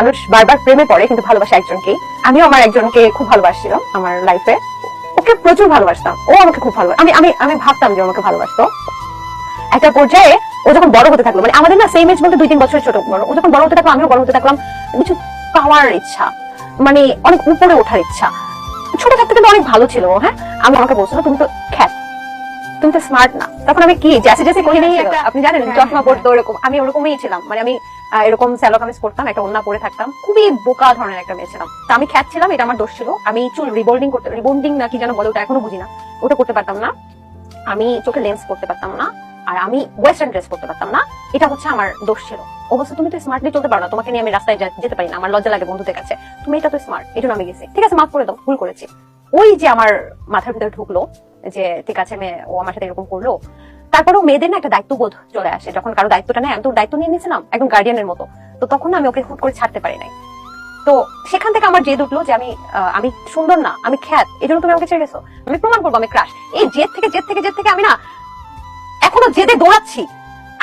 মানুষ বারবার প্রেমে পড়ে, কিন্তু ভালোবাসে একজনকেই। আমিও আমার একজনকে খুব ভালোবাসছিলাম আমার লাইফে ওকে প্রচুর ভালোবাসতাম। ও আমাকে খুব ভালো আমি আমি আমি ভাবতাম যে আমাকে ভালোবাসতো। একটা পর্যায়ে ও যখন বড় হতে থাকল মানে আমাদের না সেম এজ বলতে দুই তিন বছরের ছোট বড়। ও যখন বড় হতে থাকল, আমিও বড় হতে থাকলাম। কিছু পাওয়ার ইচ্ছা মানে অনেক উপরে ওঠার ইচ্ছা। ছোট থাকতে কিন্তু অনেক ভালো ছিল হ্যাঁ? আমি আমাকে বলছিল, তুমি তো খ্যাত। তুমি তো স্মার্ট না। তখন আমি কি জেসে জেসে করি নেই একটা? আপনি জানেন হ্যাঁ, চশমা হ্যাঁ, পড়তো এরকম আমি ওরকমই ছিলাম। মানে আমি এরকম স্যালো কামিজ পরতাম একটা ওন্না পরে থাকতাম। খুবই বোকা ধরনের একটা মেয়ে ছিলাম। তো আমি খ্যাত ছিলাম এটা আমার দোষ ছিল। আমি চুল রিবোল্ডিং করতে রিবোল্ডিং না কি যেন বলে ওটা এখনও বুঝি না। ওটা করতে পারতাম না। আমি চোখে লেন্স করতে পারতাম না। আর আমি ওয়েস্টার্ন ড্রেস করতে পারতাম না। এটা হচ্ছে আমার দোষ ছিল। অবশ্য তুমি তো স্মার্টলি চলতে পারো না তোমাকে নিয়ে আমি রাস্তায় যেতে পারি না। আমার লজ্জা লাগে বন্ধুদের কাছে। তুমি এটা তো স্মার্ট এই জন্য আমি গেছি। ঠিক আছে মাফ করে দাও ভুল করেছি। ওই যে আমার মাথার ভিতরে ঢুকলো যে ঠিক আছে মেয়ে ও আমার সাথে এরকম করল। তারপরেও মেয়েদের না একটা দায়িত্ববোধ চলে আসে। যখন কারও দায়িত্বটা নেয় আমি তো দায়িত্ব নিয়ে নিয়েছিলাম একদম গার্ডিয়ানের মতো। তো তখন আমি ওকে হুট করে ছাড়তে পারি নাই। তো সেখান থেকে আমার জেদ উঠল যে আমি আমি সুন্দর না আমি খ্যাত এই জন্য তুমি আমাকে ছেড়ে গেছো। আমি প্রমাণ করব আমি ক্রাশ এই জেদ থেকে জেদ থেকে জেদ থেকে আমি না এখনও জেদে দৌড়াচ্ছি।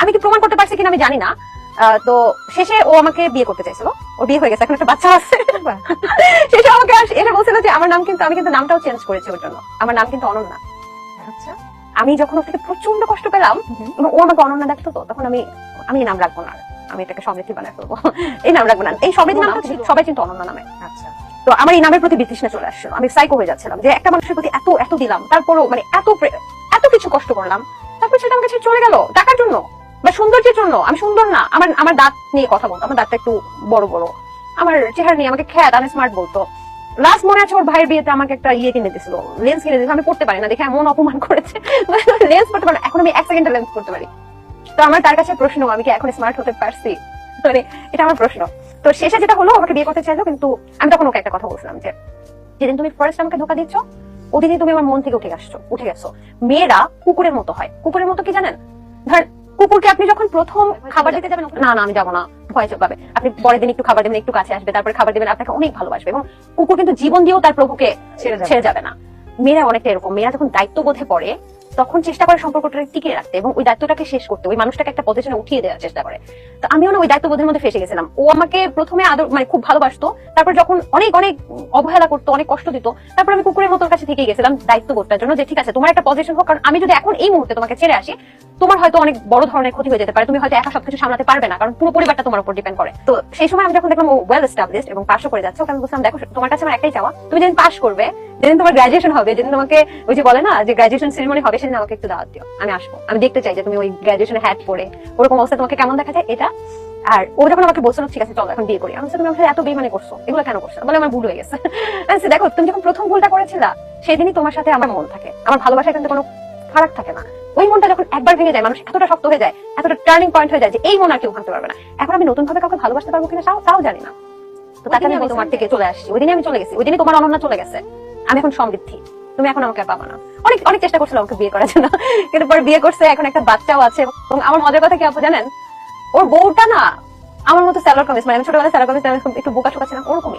আমি কি প্রমাণ করতে পারছি কিনা আমি জানি না। আহ, তো শেষে ও আমাকে বিয়ে করতে চাইছিল। ও বিয়ে হয়ে গেছে এখন একটা বাচ্চা আছে। শেষে আমাকে এটা বলছিল যে আমার নাম কিন্তু আমি কিন্তু নামটাও চেঞ্জ করেছি ওর জন্য। আমার নাম কিন্তু অনন্যা। আচ্ছা। আমি যখন ওর থেকে প্রচণ্ড কষ্ট পেলাম ও আমাকে অনন্যা ডাকতো তো তখন আমি আমি নাম রাখব না আমি এটাকে সমৃদ্ধি বানায় ফেলব। এই নাম রাখব না। এই সমৃদ্ধি নাম সবাই কিন্তু অনন্যা নামে। আচ্ছা। তো আমার এই নামের প্রতি বিতৃষ্ণা চলে আসছিল আমি সাইকো হয়ে যাচ্ছিলাম যে একটা মানুষের প্রতি এত এত দিলাম তারপরও মানে এত এত কিছু কষ্ট করলাম তারপর সেটা আমার কাছে চলে গেল টাকার জন্য বা সৌন্দর্যের জন্য। আমি সুন্দর না। আমার আমার দাঁত নিয়ে কথা বলতো। আমার দাঁতটা একটু বড় বড়। আমার চেহারা নিয়ে আমাকে খ্যাত আমি স্মার্ট বলতো। লাস্ট মনে আছে ওর ভাইয়ের বিয়েতে আমাকে একটা ইয়ে কিনে দিয়েছিল লেন্স কিনে দিয়েছিল। আমি পড়তে পারি না, দেখে এমন অপমান করেছে। লেন্স পড়তে পারি এখন আমি এক সেকেন্ডে লেন্স করতে পারি। তো আমার তার কাছে প্রশ্ন, আমি কি এখন স্মার্ট হতে পারছি? মানে এটা আমার প্রশ্ন। তো শেষে যেটা হলো আমাকে বিয়ে করতে চাইলো, কিন্তু আমি তখন ওকে একটা কথা বলছিলাম যে, যেদিন তুমি ফার্স্ট আমাকে ধোকা দিচ্ছ, ওদিনই তুমি আমার মন থেকে উঠে আসছো, উঠে গেছো। মেয়েরা কুকুরের মতো হয়। কুকুরের মতো কি জানেন? ধর, কুকুরকে আপনি যখন প্রথম খাবার দিতে যাবেন, না না, আমি যাব না। ভয় পাবে আপনি পরের দিন একটু খাবার দেবেন একটু কাছে আসবে তারপরে খাবার দেবেন আপনাকে অনেক ভালোবাসবে এবং কুকুর কিন্তু জীবন দিয়েও তার প্রভুকে ছেড়ে যাবে। না। মেয়েরা অনেকটা এরকম। মেয়েরা যখন দায়িত্ববোধে পড়ে তখন চেষ্টা করে সম্পর্কটাকে টিকিয়ে রাখতে এবং ওই দায়িত্বটাকে শেষ করতে ওই মানুষটাকে একটা পজিশনে উঠিয়ে দেওয়ার চেষ্টা করে। তো আমিও না ওই দায়িত্ববোধের মধ্যে ফেসে গেছিলাম। ও আমাকে প্রথমে আদর মানে খুব ভালোবাসতো তারপর যখন অনেক অনেক অবহেলা করতো অনেক কষ্ট দিত তারপর আমি কুকুরের মতো কাছে থেকে গেছিলাম দায়িত্ববোধটার জন্য যে ঠিক আছে তোমার একটা পজিশন হোক কারণ আমি যদি এখন এই মুহূর্তে তোমাকে ছেড়ে আসি তোমার হয়তো অনেক বড় ধরনের ক্ষতি হয়ে যেতে পারে, তুমি হয়তো একা সবকিছু সামলাতে পারবে না, কারণ পুরো পরিবারটা তোমার উপর ডিপেন্ড করে। তো সেই সময় আমি যখন দেখলাম ও ওয়েল এস্টাবলিশড এবং পাশও করে যাচ্ছে ওকে আমি বলছিলাম, দেখো, তোমার কাছে আমার একটাই চাওয়া, তুমি যেদিন পাস করবে, যেদিন তোমার গ্রাজুয়েশন হবে, যেদিন তোমাকে ওই যে বলে না, যে গ্রাজুয়েশন সেরিমনি হবে, সেদিন আমাকে একটু দাওয়াত দিও, আমি আসব। আমি দেখতে চাই যে তুমি ওই গ্রাজুয়েশনে হ্যাট পরে ওরকম অবস্থা তোমাকে কেমন দেখা যায়, এটা। আর ও যখন আমাকে বলছিল, ঠিক আছে, চলো, এখন বিয়ে করি। আমি তুমি আমার সাথে এত বেমানি করছ, এগুলো কেন করছ? বলে আমার ভুল হয়ে গেছে। দেখো, তুমি যখন প্রথম ভুলটা করেছিলা, সেদিনই তোমার সাথে আমার মন থাকে। আমার ভালোবাসা কিন্তু কোনো ফারাক থাকে না। ওই মনটা যখন একবার ভেঙে যায়, মানুষ এতটা শক্ত হয়ে যায়, এতটা টার্নিং পয়েন্ট হয়ে যায় যে এই মন আর কেউ ভাঙতে পারবে না। এখন আমি নতুন ভাবে কাউকে ভালোবাসতে পারব কিনা তাও- জানি না। তো তাকে আমি তোমার থেকে চলে আসছি। ওই দিনই আমি চলে গেছি। ওই দিনই তোমার অনন্যা চলে গেছে। আমি এখন সমৃদ্ধি। তুমি এখন আমাকে পাবা না। অনেক অনেক চেষ্টা করছিল আমাকে বিয়ে করার জন্য। কিন্তু পরে বিয়ে করছে, এখন একটা বাচ্চাও আছে। এবং আমার মজার কথা কি আপু জানেন? ওর বউটা না, আমার মতো স্যালার কামিজ মানে আমি ছোটবেলায় স্যালার কামিজ একটু বোকা টোকা ছিলাম, ওরকমই।